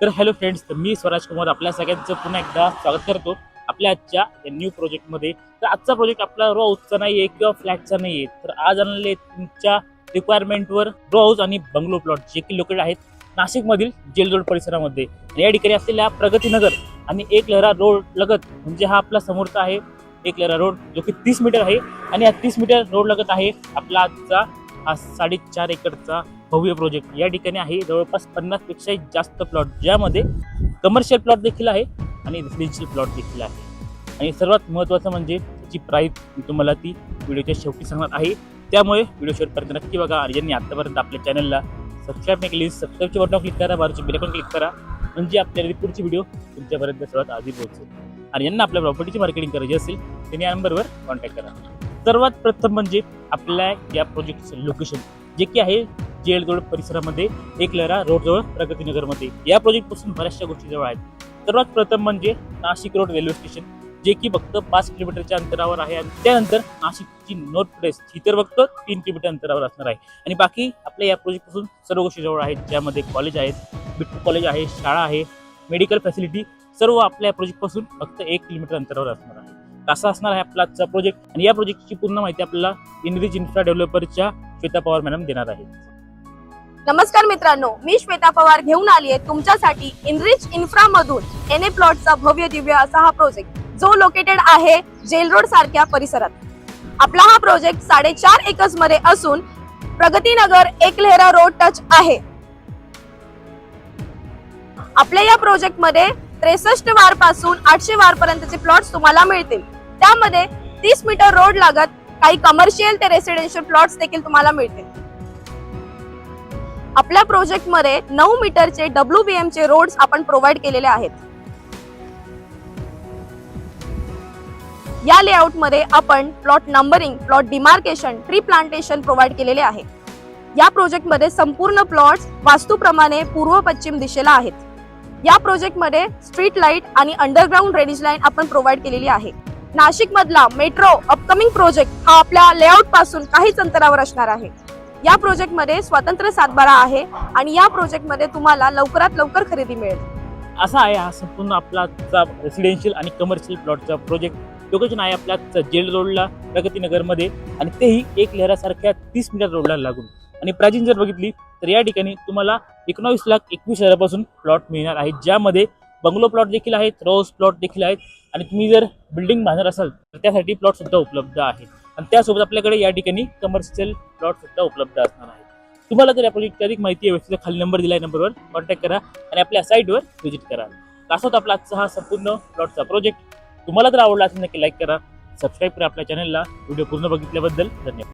तर hello friends तर मी स्वराज कुमार आपल्या सगळ्यांचं पुन्हा एकदा स्वागत करतो आपल्या आजच्या या न्यू प्रोजेक्टमध्ये तर आजचा प्रोजेक्ट आपला रो हाऊसचा नाही आहे किंवा फ्लॅटचा नाही आहे तर आज आणले तुमच्या रिक्वायरमेंटवर रो हाऊस आणि बंगलो प्लॉट जे की लोकेट आहेत नाशिकमधील जेलरोड परिसरामध्ये. या ठिकाणी असलेल्या प्रगतीनगर आणि एक लहरा रोड लगत म्हणजे हा आपला समोरचा आहे. एक लहरा रोड जो की तीस मीटर आहे आणि या तीस मीटर रोड लगत आहे आपला आजचा हा साडेचार एकरचा भव्य प्रोजेक्ट या ठिकाणी आहे जवळपास पन्नासपेक्षा जास्त प्लॉट ज्यामध्ये कमर्शियल प्लॉट देखील आहे आणि रेसिडेन्शियल प्लॉट देखील आहे. आणि सर्वात महत्त्वाचं म्हणजे त्याची प्राईस मी तुम्हाला ती व्हिडिओच्या शेवटी सांगणार आहे. त्यामुळे व्हिडिओ शेवटपर्यंत नक्की बघा. आणि ज्यांनी आत्तापर्यंत आपल्या चॅनलला सबस्क्राईब नाही केली सबस्क्राईबचे बटन क्लिक करा. बाजूचे बिलकॉन क्लिक करा. म्हणजे आपल्याला पुढची व्हिडिओ तुमच्यापर्यंत सर्वात आधी पोहोचेल. आणि यांना आपल्या प्रॉपर्टीची मार्केटिंग करायची असेल त्यांनी या नंबरवर कॉन्टॅक्ट करा. सर्वात प्रथम म्हणजे आपल्या या प्रोजेक्टचं लोकेशन जे की आहे जेल परिसरामध्ये एक लहरा रोडजवळ प्रगतीनगरमध्ये या प्रोजेक्टपासून बऱ्याचशा गोष्टी जवळ आहेत. सर्वात प्रथम म्हणजे नाशिक रोड रेल्वे स्टेशन जे की फक्त पाच किलोमीटरच्या अंतरावर आहे आणि त्यानंतर नाशिकची नॉर्थ प्लेस ही तर फक्त तीन किलोमीटर अंतरावर असणार आहे. आणि बाकी आपल्या या प्रोजेक्टपासून सर्व गोष्टी जवळ आहेत ज्यामध्ये कॉलेज आहेत बिट्टू कॉलेज आहे शाळा आहे मेडिकल फॅसिलिटी सर्व आपल्या प्रोजेक्टपासून फक्त एक किलोमीटर अंतरावर असणार आहे. कसा असणार आहे आपला आजचा प्रोजेक्ट आणि या प्रोजेक्टची पूर्ण माहिती आपल्याला इनरिच इन्फ्रा डेव्हलपरच्या श्वेता पवार मॅडम देणार आहे नमस्कार मित्रांनो मी श्वेता पवार घेऊन आली आहे तुमच्यासाठी इनरिच इन्फ्रा मधून एन ए प्लॉटचा भव्य दिव्य असा हा प्रोजेक्ट जो लोकेटेड आहे जेल रोड सारख्या परिसरात. आपला हा प्रोजेक्ट साडेचार एकर्समध्ये असून प्रगतीनगर एक लेहरा रोड टच आहे. आपल्या या प्रोजेक्टमध्ये त्रेसष्ट वारपासून आठशे वार पर्यंतचे प्लॉट्स तुम्हाला मिळतील. त्यामध्ये तीस मीटर रोड लागत काही कमर्शियल ते रेसिडेन्शियल प्लॉट्स देखील तुम्हाला मिळतील. आपल्या प्रोजेक्टमध्ये नऊ मीटरचे डब्ल्यू बी एम चे रोड्स आपण प्रोव्हाइड केलेले आहेत. या लेआउटमध्ये आपण plot numbering plot demarcation tree plantation provide केलेले आहे. या प्रोजेक्टमध्ये संपूर्ण प्लॉट्स वास्तूप्रमाणे पूर्व पश्चिम दिशेला आहेत. या प्रोजेक्टमध्ये स्ट्रीट लाइट आणि अंडरग्राऊंड ड्रेनेज लाईन आपण प्रोव्हाइड केलेली आहे. नाशिक मधला मेट्रो अपकमिंग प्रोजेक्ट हा आपल्या लेआउटपासून काहीच अंतरावर असणार आहे. या प्रोजेक्टमध्ये स्वतंत्र सातबारा आहे आणि या प्रोजेक्टमध्ये तुम्हाला लवकरात लवकर खरेदी मिळेल. असा आहे हा संपूर्ण आपला रेसिडेन्शियल आणि कमर्शियल प्लॉटचा प्रोजेक्ट लोकेशन आहे आपल्या जेल रोडला प्रगतीनगरमध्ये आणि तेही एक लहरासारख्या तीस मीटर रोडला लागून. आणि प्राचीन जर बघितली तर या ठिकाणी तुम्हाला एकोणावीस लाख एकवीस हजारापासून प्लॉट मिळणार आहे. ज्यामध्ये बंगलो प्लॉट देखील आहेत रोज प्लॉट देखील आहेत आणि तुम्ही जर बिल्डिंग बांधणार असाल तर त्यासाठी प्लॉट सुद्धा उपलब्ध आहे. आणि त्यासोबत आपल्याकडे या ठिकाणी कमर्शियल प्लॉट सुद्धा उपलब्ध असणार आहे तुम्हाला जर या प्रोजेक्टची अधिक माहिती हवी असेल तर खाली नंबर दिला नंबरवर कॉन्टॅक्ट करा आणि आपल्या साईटवर व्हिजिट करा. असा होता आपला आजचा हा संपूर्ण प्लॉटचा प्रोजेक्ट तुम्हाला जर आवडला असेल नक्की लाईक करा सबस्क्राईब करा आपल्या चॅनलला व्हिडिओ पूर्ण बघितल्याबद्दल धन्यवाद.